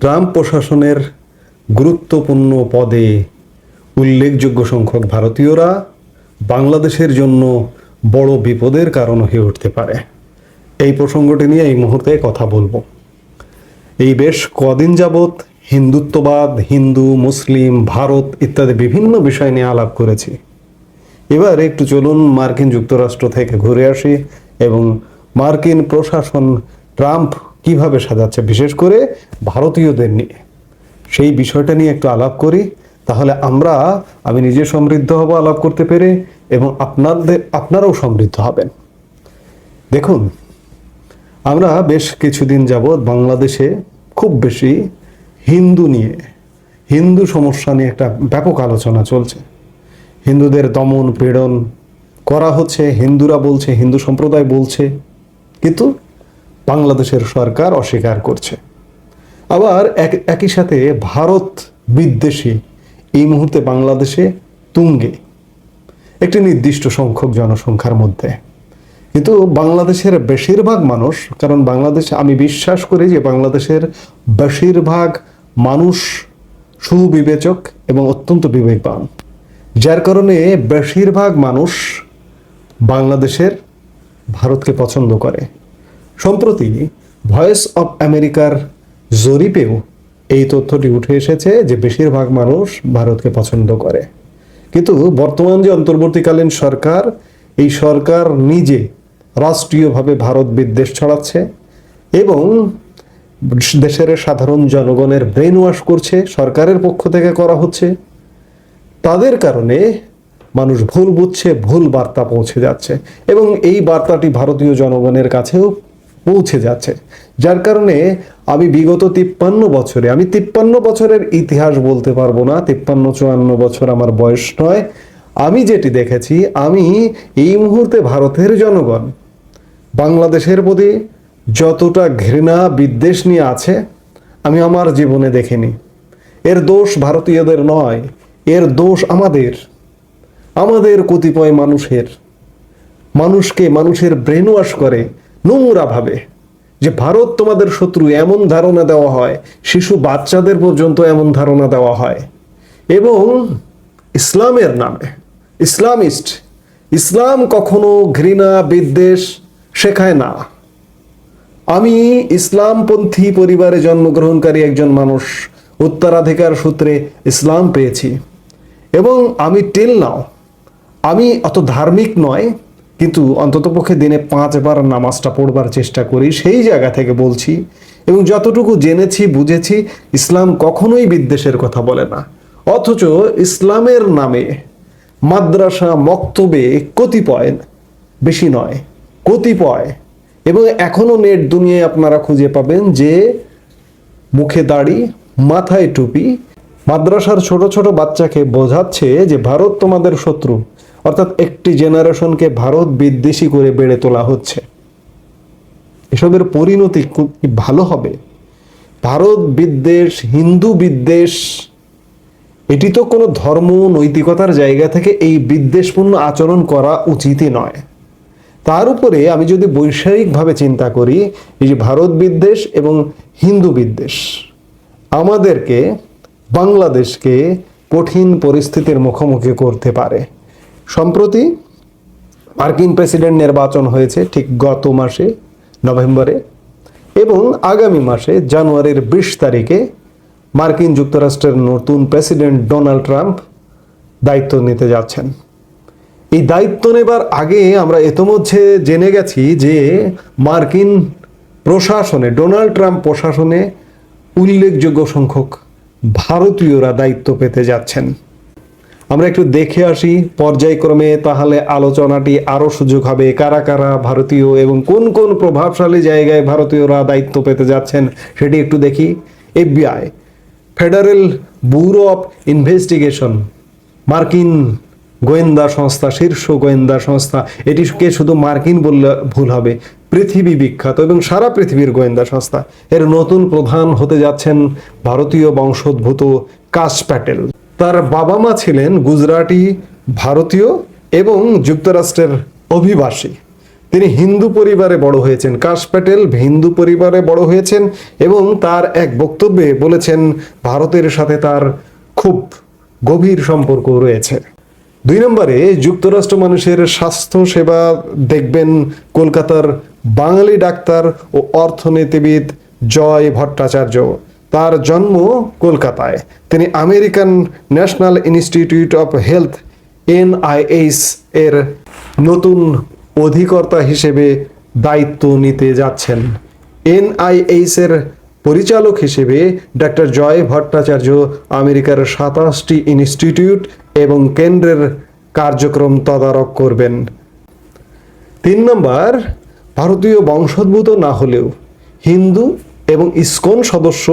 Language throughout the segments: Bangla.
ট্রাম্প প্রশাসনের গুরুত্বপূর্ণ পদে উল্লেখযোগ্য সংখ্যক ভারতীয়রা বাংলাদেশের জন্য বড় বিপদের কারণ হয়ে উঠতে পারে। এই প্রসঙ্গটি নিয়ে এই মুহূর্তে কথা বলব। এই বেশ কদিন যাবৎ হিন্দুত্ববাদ, হিন্দু, মুসলিম, ভারত ইত্যাদি বিভিন্ন বিষয় নিয়ে আলাপ করেছি। এবার একটু চলুন মার্কিন যুক্তরাষ্ট্র থেকে ঘুরে আসি এবং মার্কিন প্রশাসন ট্রাম্প কীভাবে সাজাচ্ছে, বিশেষ করে ভারতীয়দের নিয়ে। সেই বিষয়টা নিয়ে একটু আলাপ করি, তাহলে আমরা, আমি নিজে সমৃদ্ধ হব আলাপ করতে পেরে এবং আপনাদের, আপনারাও সমৃদ্ধ হবেন। দেখুন, আমরা বেশ কিছুদিন যাবৎ বাংলাদেশে খুব বেশি হিন্দু নিয়ে, হিন্দু সমস্যা নিয়ে একটা ব্যাপক আলোচনা চলছে। হিন্দুদের দমন, পীড়ন করা হচ্ছে, হিন্দুরা বলছে, হিন্দু সম্প্রদায় বলছে, কিন্তু বাংলাদেশের সরকার অস্বীকার করছে। আবার এক, একই সাথে ভারত বিদ্বেষী, এই মুহূর্তে বাংলাদেশে তুঙ্গে, একটি নির্দিষ্ট সংখ্যক জনসংখ্যার মধ্যে। কিন্তু বাংলাদেশের বেশিরভাগ মানুষ, কারণ বাংলাদেশে, আমি বিশ্বাস করি যে বাংলাদেশের বেশিরভাগ মানুষ সুবিবেচক এবং অত্যন্ত বিবেকবান। যার কারণে বেশিরভাগ মানুষ বাংলাদেশের ভারতকে পছন্দ করে। সম্প্রতি ভয়েস অফ আমেরিকার জরিপেও এই তথ্যটি উঠে এসেছে যে বেশিরভাগ মানুষ ভারতকে পছন্দ করে। কিন্তু বর্তমান যে অন্তর্বর্তীকালীন সরকার, এই সরকার নিজে রাষ্ট্রীয়ভাবে ভারত বিদ্বেষ ছড়াচ্ছে এবং দেশের সাধারণ জনগণের ব্রেন ওয়াশ করছে, সরকারের পক্ষ থেকে করা হচ্ছে। তাদের কারণে মানুষ ভুল বুঝছে, ভুল বার্তা পৌঁছে যাচ্ছে এবং এই বার্তাটি ভারতীয় জনগণের কাছেও পৌঁছে যাচ্ছে। যার কারণে আমি বিগত তিপ্পান্ন বছরে, আমি তিপ্পান্ন বছরের ইতিহাস বলতে পারব না, তিপ্পান্ন চুয়ান্ন বছর আমার বয়স নয়, আমি যেটি দেখেছি, আমি এই মুহূর্তে ভারতের জনগণ, বাংলাদেশের প্রতি যতটা ঘৃণা, বিদ্বেষ নিয়ে আছে, আমি আমার জীবনে দেখিনি। এর দোষ ভারতীয়দের নয়, এর দোষ আমাদের। আমাদের কতিপয় মানুষের, মানুষকে মানুষের ব্রেন ওয়াশ করে নোংরা ভাবে যে ভারত তোমাদের শত্রু এমন ধারণা দেওয়া হয়, শিশু বাচ্চাদের পর্যন্ত এমন ধারণা দেওয়া হয়। এবং ইসলামের নামে, ইসলামিস্ট, ইসলাম কখনো ঘৃণা, বিদ্বেষ শেখায় না। আমি ইসলামপন্থী পরিবারে জন্মগ্রহণকারী একজন মানুষ, উত্তরাধিকার সূত্রে ইসলাম পেয়েছি। এবং আমি টিল নাও, আমি অত ধার্মিক নয় কিন্তু অন্ততপক্ষে দিনে পাঁচবার নামাজটা পড়বার চেষ্টা করি, সেই জায়গা থেকে বলছি। এবং যতটুকু জেনেছি, বুঝেছি, ইসলাম কখনোই বিদ্বেষের কথা বলে না। অথচ ইসলামের নামে মাদ্রাসা মক্তবে কতিপয়, বেশি নয়, কতিপয়, এবং এখনও নেট দুনিয়ায় আপনারা খুঁজে পাবেন যে মুখে দাড়ি, মাথায় টুপি, মাদ্রাসার ছোট ছোট বাচ্চাকে বোঝাচ্ছে যে ভারত তোমাদের শত্রু। অর্থাৎ একটি জেনারেশনকে ভারত বিদ্বেষী করে বেড়ে তোলা হচ্ছে। এসবের পরিণতি খুব ভালো হবে। ভারত বিদ্বেষ, হিন্দু বিদ্বেষ, এটি তো কোনো ধর্ম নৈতিকতার জায়গা থেকে এই বিদ্বেষপূর্ণ আচরণ করা উচিতই নয়। তার উপরে আমি যদি বৈষয়িকভাবে চিন্তা করি, এই যে ভারত বিদ্বেষ এবং হিন্দু বিদ্বেষ, আমাদেরকে, বাংলাদেশকে কঠিন পরিস্থিতির মুখোমুখি করতে পারে। সম্প্রতি মার্কিন প্রেসিডেন্ট নির্বাচন হয়েছে ঠিক গত মাসে, নভেম্বরে, এবং আগামী মাসে জানুয়ারির বিশ তারিখে মার্কিন যুক্তরাষ্ট্রের নতুন প্রেসিডেন্ট ডোনাল্ড ট্রাম্প দায়িত্ব নিতে যাচ্ছেন। এই দায়িত্ব নেবার আগে আমরা ইতোমধ্যে জেনে গেছি যে মার্কিন প্রশাসনে, ডোনাল্ড ট্রাম্প প্রশাসনে উল্লেখযোগ্য সংখ্যক ভারতীয়রা দায়িত্ব পেতে যাচ্ছেন। আমরা একটু দেখে আসি পর্যায়ক্রমে, তাহলে আলোচনাটি আরও সুযোগ হবে। কারা কারা ভারতীয় এবং কোন কোন প্রভাবশালী জায়গায় ভারতীয়রা দায়িত্ব পেতে যাচ্ছেন সেটি একটু দেখি। FBI, federal bureau of investigation, মার্কিন গোয়েন্দা সংস্থা, শীর্ষ গোয়েন্দা সংস্থা, এটিকে শুধু মার্কিন বললে ভুল হবে। পৃথিবী বিখ্যাত এবং সারা পৃথিবীর গোয়েন্দা সংস্থা। এর নতুন প্রধান হতে যাচ্ছেন ভারতীয় বংশোদ্ভূত কাশ প্যাটেল। তার বাবা মা ছিলেন গুজরাটি, ভারতীয় এবং যুক্তরাষ্ট্রের অভিবাসী। তিনি হিন্দু পরিবারে বড় হয়েছেন, কাশ প্যাটেল হিন্দু পরিবারে বড় হয়েছেন এবং তার এক বক্তব্যে বলেছেন, ভারতের সাথে তার খুব গভীর সম্পর্ক রয়েছে। দুই নম্বরে, যুক্তরাষ্ট্র মানুষের স্বাস্থ্য সেবা দেখবেন কলকাতার বাঙালি ডাক্তার ও অর্থনীতিবিদ জয় ভট্টাচার্য। তার জন্ম কলকাতায়। তিনি American National Institute of Health, NIH এর নতুন অধিকর্তা হিসেবে দায়িত্ব নিতে যাচ্ছেন। এনআইএইচ এর পরিচালক হিসেবে ডক্টর জয় ভট্টাচার্য আমেরিকার সাতাশটি ইনস্টিটিউট এবং কেন্দ্রের কার্যক্রম তদারক করবেন। তিন নম্বর, ভারতীয় বংশোদ্ভূত না হলেও হিন্দু এবং ইসকন সদস্য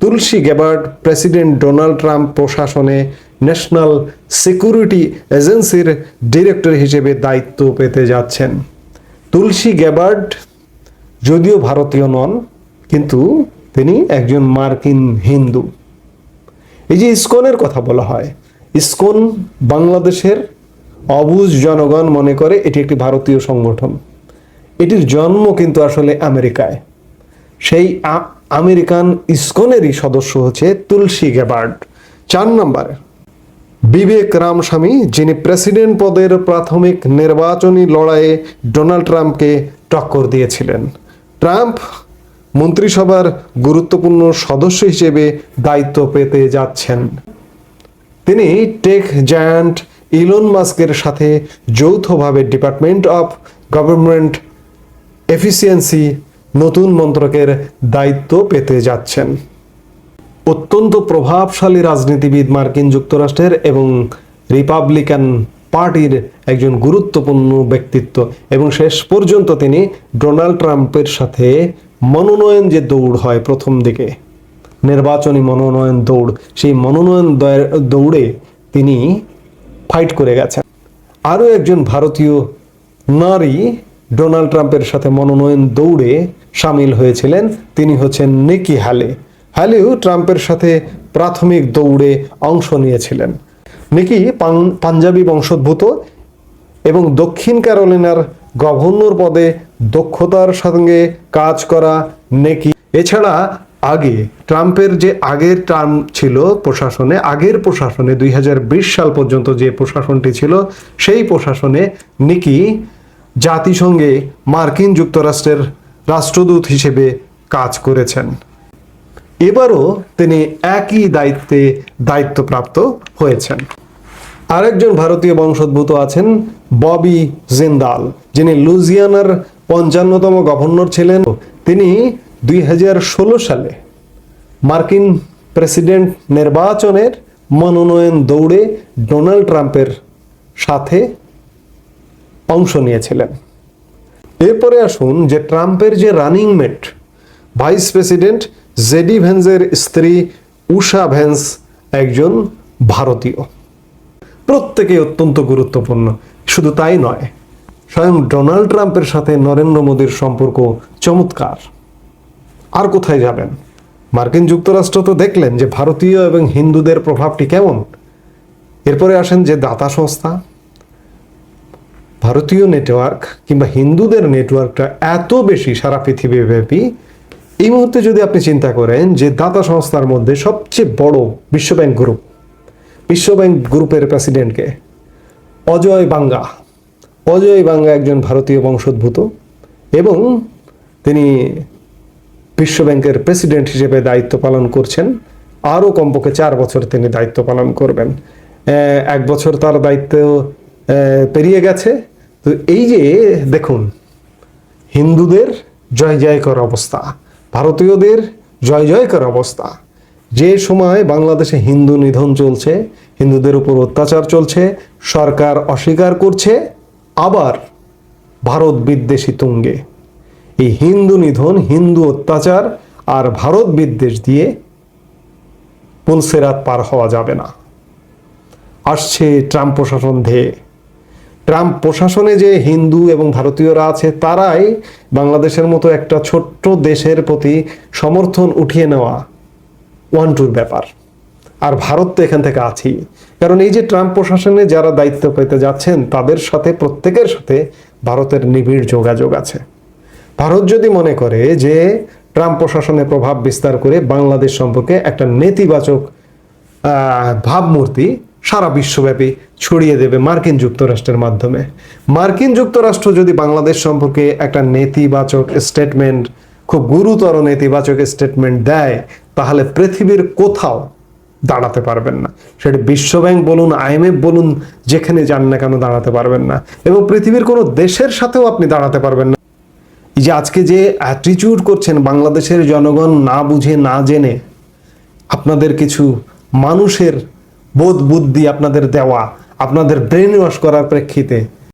Tulsi Gabbard president Donald Trump প্রশাসনে ন্যাশনাল সিকিউরিটি এজেন্সির ডিরেক্টর হিসেবে দায়িত্ব পেতে যাচ্ছেন। তুলসী গ্যাবার্ড যদিও ভারতীয় নন, কিন্তু তিনি একজন মার্কিন হিন্দু। এই যে ইসকনের কথা বলা হয়, ইসকন বাংলাদেশের অবুজ জনগণ মনে করে এটি একটি ভারতীয় সংগঠন। এটির জন্ম কিন্তু আসলে আমেরিকায়। সেই আমেরিকান ইসকনেরই সদস্য হচ্ছে তুলসী গ্যাবার্ড চার নম্বরে, বিবেক রামস্বামী, যিনি প্রেসিডেন্ট পদের প্রাথমিক নির্বাচনী লড়াইয়ে ডোনাল্ড ট্রাম্পকে টক্কর দিয়েছিলেন। ট্রাম্প মন্ত্রিসভার গুরুত্বপূর্ণ সদস্য হিসেবে দায়িত্ব পেতে যাচ্ছেন। তিনি টেক জায়ান্ট ইলন মাস্কের সাথে যৌথভাবে ডিপার্টমেন্ট অফ গভর্নমেন্ট এফিসিয়েন্সি নতুন মন্ত্রকের দায়িত্ব পেতে যাচ্ছেন। অত্যন্ত প্রভাবশালী রাজনীতিবিদ মার্কিন যুক্তরাষ্ট্রের এবং রিপাবলিকান পার্টির একজন গুরুত্বপূর্ণ ব্যক্তিত্ব এবং শেষ পর্যন্ত তিনি ডোনাল্ড ট্রাম্পের সাথে মনোনয়ন যে দৌড় হয় প্রথম দিকে, নির্বাচনী মনোনয়ন দৌড়, সেই মনোনয়ন দৌড়ে তিনি ফাইট করে গেছেন। আরও একজন ভারতীয় নারী ডোনাল্ড ট্রাম্পের সাথে মনোনয়ন দৌড়ে সামিল হয়েছিলেন, তিনি হচ্ছেন নিকি হ্যালে হ্যালেও ট্রাম্পের সাথে প্রাথমিক দৌড়ে অংশ নিয়েছিলেন। নিকি পাঞ্জাবি বংশোদ্ভূত এবং দক্ষিণ ক্যারোলিনার গভর্নর পদে দক্ষতার সঙ্গে কাজ করা নেকি। এছাড়া আগে ট্রাম্পের যে আগের টার্ম ছিল প্রশাসনে, আগের প্রশাসনে দুই হাজার বিশ সাল পর্যন্ত যে প্রশাসনটি ছিল, সেই প্রশাসনে নিকি জাতিসংঘে মার্কিন যুক্তরাষ্ট্রের রাষ্ট্রদূত হিসেবে কাজ করেছেন। এবারও তিনি একই দায়িত্বে দায়িত্বপ্রাপ্ত হয়েছেন। আরেকজন ভারতীয় বংশোদ্ভূত আছেন ববি জিন্দাল, যিনি লুজিয়ানার পঞ্চান্নতম গভর্নর ছিলেন। তিনি দুই হাজার ষোলো সালে মার্কিন প্রেসিডেন্ট নির্বাচনের মনোনয়ন দৌড়ে ডোনাল্ড ট্রাম্পের সাথে অংশ নিয়েছিলেন। এরপরে আসুন যে ট্রাম্পের যে running mate, vice president JD ভ্যান্সের স্ত্রী উষা ভ্যান্স একজন ভারতীয়। প্রত্যেকে অত্যন্ত গুরুত্বপূর্ণ। শুধু তাই নয়, স্বয়ং ডোনাল্ড ট্রাম্পের সাথে নরেন্দ্র মোদীর সম্পর্ক চমৎকার। আর কোথায় যাবেন? মার্কিন যুক্তরাষ্ট্র তো দেখলেন যে ভারতীয় এবং হিন্দুদের প্রভাবটি কেমন। এরপরে আসেন যে দাতা সংস্থা ভারতীয় নেটওয়ার্ক কিংবা হিন্দুদের নেটওয়ার্কটা এত বেশি সারা পৃথিবীব্যাপী, এই মুহূর্তে যদি আপনি চিন্তা করেন যে দাতা সংস্থার মধ্যে সবচেয়ে বড় বিশ্বব্যাংক গ্রুপ বিশ্বব্যাংক গ্রুপের প্রেসিডেন্টকে অজয় বাঙ্গা। অজয় বাঙ্গা একজন ভারতীয় বংশোদ্ভূত এবং তিনি বিশ্বব্যাংকের প্রেসিডেন্ট হিসেবে দায়িত্ব পালন করছেন। আরও কমপক্ষে চার বছর তিনি দায়িত্ব পালন করবেন। এক বছর তার দায়িত্ব পেরিয়ে গেছে। তো এই যে, দেখুন, হিন্দুদের জয় জয়কর অবস্থা, ভারতীয়দের জয় জয়কর অবস্থা, যে সময় বাংলাদেশে হিন্দু নিধন চলছে, হিন্দুদের উপর অত্যাচার চলছে, সরকার অস্বীকার করছে, আবার ভারত বিদ্বেষী তুঙ্গে। এই হিন্দু নিধন, হিন্দু অত্যাচার আর ভারত বিদ্বেষ দিয়ে পুলসেরাত পার হওয়া যাবে না। আসছে ট্রাম্প প্রশাসন ধেয়ে। ট্রাম্প প্রশাসনে যে হিন্দু এবং ভারতীয়রা আছে, তারাই বাংলাদেশের মতো একটা ছোট্ট দেশের প্রতি সমর্থন উঠিয়ে নেওয়া ওয়ান টুর ব্যাপার। আর ভারত তো এখান থেকে আছেই। কারণ এই যে ট্রাম্প প্রশাসনে যারা দায়িত্ব পেতে যাচ্ছেন, তাদের সাথে, প্রত্যেকের সাথে ভারতের নিবিড় যোগাযোগ আছে। ভারত যদি মনে করে যে ট্রাম্প প্রশাসনের প্রভাব বিস্তার করে বাংলাদেশ সম্পর্কে একটা নেতিবাচক ভাবমূর্তি সারা বিশ্বব্যাপী ছড়িয়ে দেবে মার্কিন যুক্তরাষ্ট্রের মাধ্যমে। মার্কিন যুক্তরাষ্ট্র যদি বাংলাদেশ সম্পর্কে একটা নেতিবাচক স্টেটমেন্ট খুব গুরুতর নেতিবাচক স্টেটমেন্ট দেয়, তাহলে পৃথিবীর কোথাও দাঁড়াতে পারবেন না। সেটা বিশ্বব্যাংক বলুন আইএমএফ বলুন, যেখানে যান না কেন দাঁড়াতে পারবেন না। এবং পৃথিবীর কোনো দেশের সাথেও আপনি দাঁড়াতে পারবেন না। যে আজকে যে অ্যাটিটিউড করছেন বাংলাদেশের জনগণ না বুঝে, না জেনে, আপনাদের কিছু মানুষের বোধ বুদ্ধি আপনাদের দেওয়া আপনাদের ব্রেন ওয়াশ করার প্রেক্ষিতে।